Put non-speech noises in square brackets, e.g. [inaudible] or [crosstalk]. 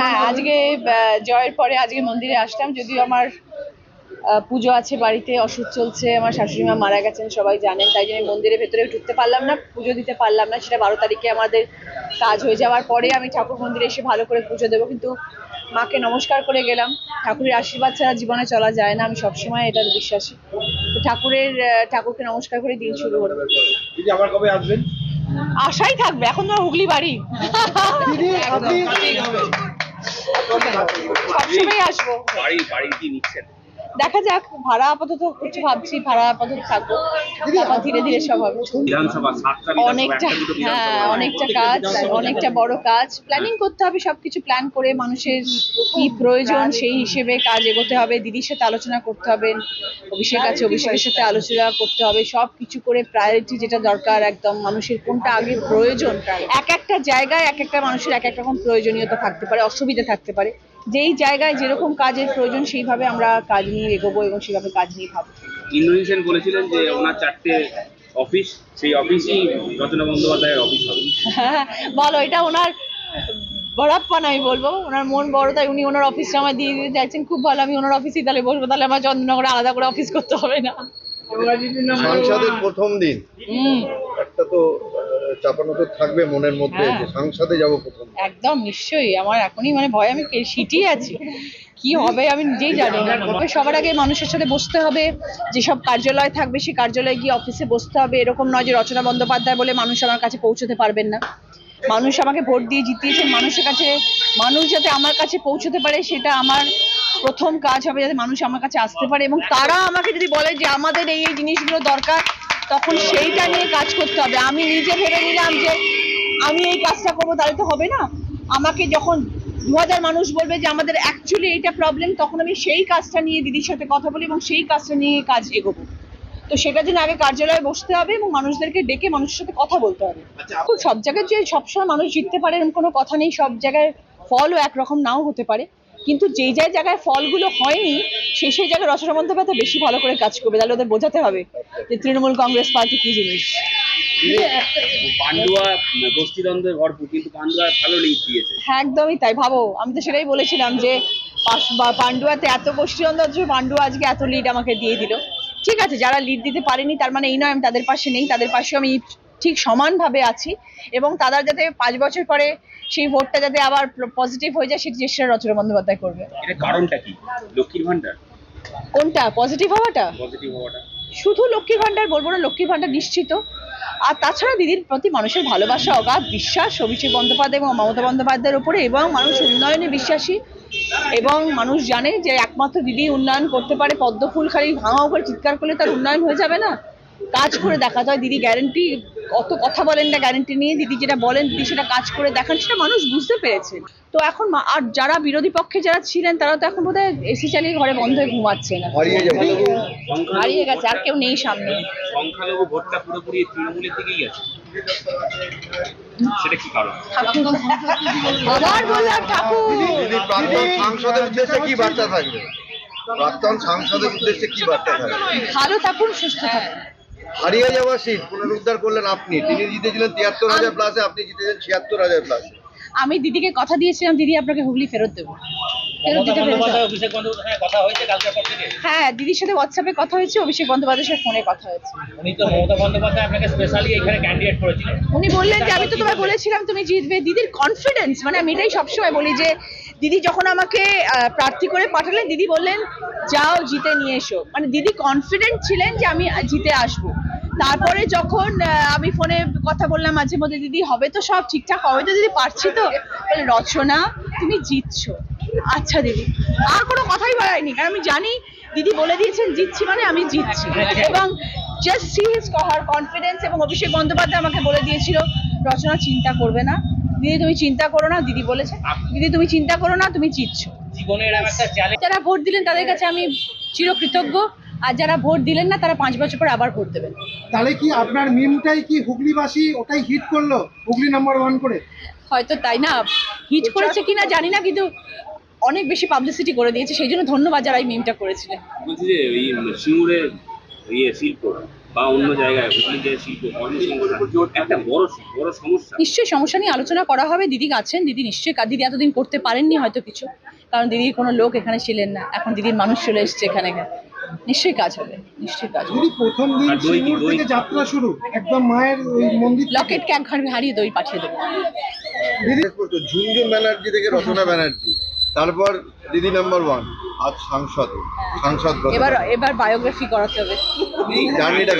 হ্যাঁ আজকে জয়ের পরে আজকে মন্দিরে আসলাম। যদিও আমার পুজো আছে বাড়িতে ওষুধ চলছে আমার শাশুড়ি মা মারা গেছেন সবাই জানেন তাই জন্য মন্দিরের ভেতরে ঢুকতে পারলাম না পুজো দিতে পারলাম না। সেটা বারো তারিখে আমাদের কাজ হয়ে যাওয়ার পরে আমি ঠাকুর মন্দিরে এসে ভালো করে পুজো দেবো। কিন্তু মাকে নমস্কার করে গেলাম। ঠাকুরের আশীর্বাদ ছাড়া জীবনে চলা যায় না আমি সবসময় এটা বিশ্বাসী। তো ঠাকুরের ঠাকুরকে নমস্কার করে দিন শুরু হলো আবার কবে আসবেন? আশাই থাকবে এখন তো হুগলি বাড়ি। দিদি সবসময় আসব। বাড়ি বাড়ি কি নিচ্ছেন? দেখা যাক ভাড়া আপাতত কিছু ভাবছি ভাড়া আপাতত থাকব। তারপর ধীরে ধীরে সব হবে। অনেকটা হ্যাঁ অনেকটা কাজ অনেকটা বড় কাজ। প্ল্যানিং করতে হবে সবকিছু প্ল্যান করে মানুষের কি প্রয়োজন সেই হিসেবে কাজ এগোতে হবে। দিদির সাথে আলোচনা করতে হবে অভিষেক আছে অভিষেকের সাথে আলোচনা করতে হবে। সব কিছু করে প্রায়োরিটি যেটা দরকার একদম মানুষের কোনটা আগে প্রয়োজন এক একটা জায়গায় এক একটা মানুষের এক এক রকম প্রয়োজনীয়তা থাকতে পারে অসুবিধা থাকতে পারে। যেই জায়গায় যেরকম কাজের প্রয়োজন সেইভাবে আমরা কাজ নিয়ে এগোবো এবং সেভাবে কাজ নিয়ে ভাববো। ইন্দ্রনীল সেন বলেছিলেন যে ওনার চারটে অফিস সেই অফিসই রচনা বন্দ্যোপাধ্যায়ের অফিস হবে। হ্যাঁ, [laughs] বলো এটা ওনার বড়াপ্পান আমি বলব। ওনার মন বড় তাই উনি ওনার অফিসটা আমার দিয়ে দিতে চাইছেন। খুব ভালো আমি ওনার অফিসেই তাহলে বসবো তাহলে আমার চন্দ্রনগরে আলাদা করে অফিস করতে হবে না। সাংসদের প্রথম দিন। একটা তো চাপানো তো থাকবে মনের মধ্যে হ্যাঁ। যে সাংসদে যাব প্রথম একদম নিশ্চয়ই। আমার এখনই মানে ভয় আমি সিটিয়ে আছি। কি হবে আমি নিজেই জানি না। সবার আগে মানুষের সাথে বসতে হবে। যেসব কার্যালয় থাকবে সেই কার্যালয়ে গিয়ে অফিসে বসতে হবে। এরকম নয় যে রচনা বন্দ্যোপাধ্যায় বলে মানুষ আমার কাছে পৌঁছতে পারবেন না। মানুষ আমাকে ভোট দিয়ে জিতিয়েছেন মানুষের কাছে মানুষ যাতে আমার কাছে পৌঁছতে পারে সেটা আমার প্রথম কাজ হবে যাতে মানুষ আমার কাছে আসতে পারে এবং তারা আমাকে যদি বলে যে আমাদের এই এই জিনিসগুলো দরকার তখন সেইটা নিয়ে কাজ করতে হবে। আমি নিজে ভেবে নিলাম যে আমি এই কাজটা করব তাহলে তো হবে না। আমাকে যখন দু হাজার মানুষ বলবে যে আমাদের অ্যাকচুয়ালি এইটা প্রবলেম তখন আমি সেই কাজটা নিয়ে দিদির সাথে কথা বলি এবং সেই কাজটা নিয়ে কাজ এগোবো। তো সেটার জন্য আগে কার্যালয়ে বসতে হবে এবং মানুষদেরকে ডেকে মানুষের সাথে কথা বলতে হবে। তো সব জায়গায় যে সবসময় মানুষ জিততে পারে এরকম কোনো কথা নেই সব জায়গায় ফলও একরকম নাও হতে পারে। কিন্তু যেই যেই জায়গায় ফলগুলো হয়নি সেই সেই জায়গায় রচনা বন্দ্যোপাধ্যায় বেশি ভালো করে কাজ করবে। তাহলে ওদের বোঝাতে হবে যে তৃণমূল কংগ্রেস পার্টি কি জিনিস। পান্ডুয়া গোষ্ঠীদ্বন্দ্বে ভরপুর কিন্তু পান্ডুয়া ভালো লিঙ্ক দিয়েছে। হ্যাঁ একদমই তাই। ভাবো আমি তো সেটাই বলেছিলাম যে পান্ডুয়াতে এত গোষ্ঠীদ্বন্দ্ব অথচ পান্ডুয়া আজকে এত লিড আমাকে দিয়ে দিল। ঠিক আছে যারা লিড দিতে পারেনি তার মানে এই নয় আমি তাদের পাশে নেই। তাদের পাশে আমি ঠিক সমানভাবে আছি এবং তারা যাতে পাঁচ বছর পরে সেই ভোটটা যাতে আবার পজিটিভ হয়ে যায় সেটি চেষ্টা রচনা বন্দ্যোপাধ্যায় করবে। কারণটা কি? লক্ষ্মীর ভান্ডার কোনটা? পজিটিভ হওয়াটা? পজিটিভ হওয়াটা। শুধু লক্ষ্মীর ভান্ডার বলব না লক্ষ্মীর ভান্ডার নিশ্চিত। আর তাছাড়া দিদির প্রতি মানুষের ভালোবাসা অগাধ বিশ্বাস অভিষেক বন্দ্যোপাধ্যায় এবং মমতা বন্দ্যোপাধ্যায়ের উপরে এবং মানুষ উন্নয়নে বিশ্বাসী এবং মানুষ জানে যে একমাত্র দিদি উন্নয়ন করতে পারে পদ্ম ফুল খালি ভাঙাও করে চিৎকার করলে তার উন্নয়ন হয়ে যাবে না। কাজ করে দেখা যায় দিদি গ্যারেন্টি অত কথা বলেন না গ্যারেন্টি নিয়ে দিদি যেটা বলেন দিদি সেটা কাজ করে দেখান সেটা মানুষ বুঝতে পেরেছে। তো এখন আর যারা বিরোধী পক্ষে যারা ছিলেন তারা তো এখন বোধহয় এসি চালিয়ে ঘরে বন্ধ হয়ে ঘুমাচ্ছে না হারিয়ে গেছে আর কেউ নেই সামনে। সংখ্যালঘু ভোটটা পুরোপুরি তৃণমূলের দিকেই আছে। সেটা কি কারণ? আবার বললাম ঠাকুর। সাংসদের উদ্দেশ্যে কি বার্তা থাকবে? প্রাক্তন সাংসদের উদ্দেশ্যে কি বার্তা থাকবে? ভালো থাকুন সুস্থ থাকুন। হারিয়ে যাওয়া সিট পুনরুদ্ধার করলেন আপনি। তিনি জিতেছিলেন তিয়াত্তর হাজার প্লাসে আপনি জিতেছেন ছিয়াত্তর হাজার প্লাসে আমি দিদিকে কথা দিয়েছিলাম দিদি আপনাকে হুগলি ফেরত দেবো। হ্যাঁ দিদির সাথে হোয়াটসঅ্যাপে কথা হয়েছে অভিষেক বন্দ্যোপাধ্যায়ের সাথে ফোনে কথা হয়েছে। উনি তো মমতা বন্দ্যোপাধ্যায় আপনাকে স্পেশালি এখানে ক্যান্ডিডেট করেছিলেন। উনি বললেন যে আমি তো তোমায় বলেছিলাম তুমি জিতবে। দিদির কনফিডেন্স মানে আমি এটাই সবসময় বলি যে দিদি যখন আমাকে প্রার্থী করে পাঠালেন, দিদি বললেন, যাও, জিতে নিয়ে এসো। মানে দিদি কনফিডেন্ট ছিলেন যে আমি জিতে আসব। তারপরে যখন আমি ফোনে কথা বললাম, মাঝে মধ্যে দিদি, হবে তো সব ঠিকঠাক? হবে তো দিদি, পারছি তো? বলে, রচনা, তুমি জিতছো। আচ্ছা দিদি, আর কোনো কথাই বলায়নি কারণ আমি জানি দিদি বলে দিয়েছেন, জিতছি মানে আমি জিতছি। এবং জাস্ট সি হিজ কনফিডেন্স এবং অভিষেক বন্দ্যোপাধ্যায় আমাকে বলে দিয়েছিল, রচনা চিন্তা করবে না। দিদি তুমি চিন্তা করো না দিদি বলেছে। দিদি তুমি চিন্তা করো না তুমি জিতছো যারা ভোট দিলেন তাদের কাছে আমি চিরকৃতজ্ঞ। আর যারা ভোট দিলেন না তারা পাঁচ বছর পর আবার ভোট দেবেন। তাহলে কি আপনার মিমটাই কি হুগলিবাসী? ওটাই হিট করল হুগলি নাম্বার ওয়ান করে? হয়তো তাই না? হিট করেছে কিনা জানি না কিন্তু অনেক বেশি পাবলিসিটি করে দিয়েছে। সেই জন্য ধন্যবাদ যারা এই মিমটা করেছিলেন। বলছি যে ওই সিঙ্গুরে ইয়ে শিল্প বা অন্য জায়গায় হুগলি যে শিল্প কর্মসংস্থান একটা বড় বড় সমস্যা। নিশ্চয়ই সমস্যা নিয়ে আলোচনা করা হবে। দিদি আছেন দিদি নিশ্চয়ই দিদি এতদিন করতে পারেননি হয়তো কিছু। কারণ দিদির কোনো লোক এখানে ছিলেন না। এখন দিদির মানুষ চলে এসছে এখানে। নিশ্চয়ই কাজ হবে। নিশ্চয়ই কাজ হবে। প্রথম দিন আর দই কি, সিঙ্গুর থেকে যাত্রা শুরু। একদম মায়ের ওই মন্দির। লকেট ক্যাক হারিয়ে দই পাঠিয়ে দেবো। দিদি ঝুনঝুন ব্যানার্জি থেকে রচনা ব্যানার্জি। তারপর দিদি নাম্বার ওয়ান আজ সাংসদ। সাংসদ এবার এবার বায়োগ্রাফি করাতে হবে। জার্নিটা